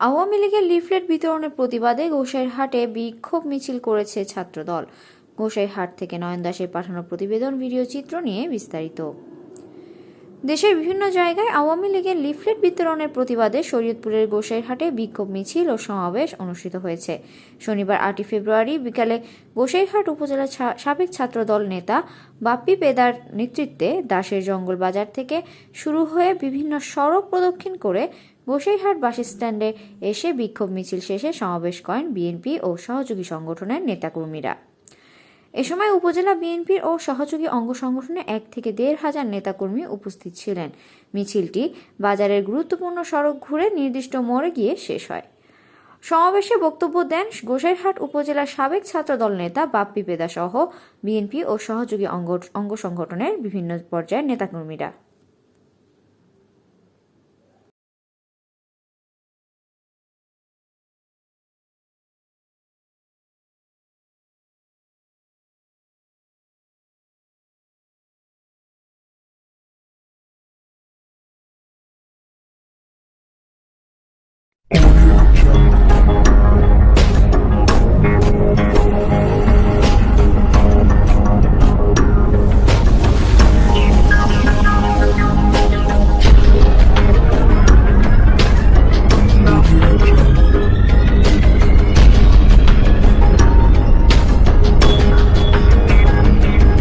আওয়ামী লীগের লিফলেট বিতরণের প্রতিবাদে গোসাইরহাটে বিক্ষোভ মিছিল করেছে ছাত্রদল। গোসাইরহাট থেকে নয়ন দাসের পাঠানো প্রতিবেদন, ভিডিও চিত্র নিয়ে বিস্তারিত। দেশের বিভিন্ন জায়গায় আওয়ামী লীগের লিফলেট বিতরণের প্রতিবাদে শরীয়তপুরের গোসাইরহাটে বিক্ষোভ মিছিল ও সমাবেশ অনুষ্ঠিত হয়েছে। শনিবার আটই ফেব্রুয়ারি বিকালে গোসাইরহাট উপজেলা সাবেক ছাত্রদল নেতা বাপ্পি পেদার নেতৃত্বে দাসের জঙ্গল বাজার থেকে শুরু হয়ে বিভিন্ন সড়ক প্রদক্ষিণ করে গোসাইরহাট বাস স্ট্যান্ডে এসে বিক্ষোভ মিছিল শেষে সমাবেশ করেন বিএনপি ও সহযোগী সংগঠনের নেতাকর্মীরা। এ সময় উপজেলা বিএনপির ও সহযোগী অঙ্গ সংগঠনে এক থেকে দেড় হাজার নেতাকর্মী উপস্থিত ছিলেন। মিছিলটি বাজারের গুরুত্বপূর্ণ সড়ক ঘুরে নির্দিষ্ট মোড়ে গিয়ে শেষ হয়। সমাবেশে বক্তব্য দেন গোসাইরহাট উপজেলার সাবেক ছাত্রদল নেতা বাপ্পি পেদা সহ বিএনপি ও সহযোগী অঙ্গ অঙ্গ সংগঠনের বিভিন্ন পর্যায়ের নেতাকর্মীরা। Oh, yeah.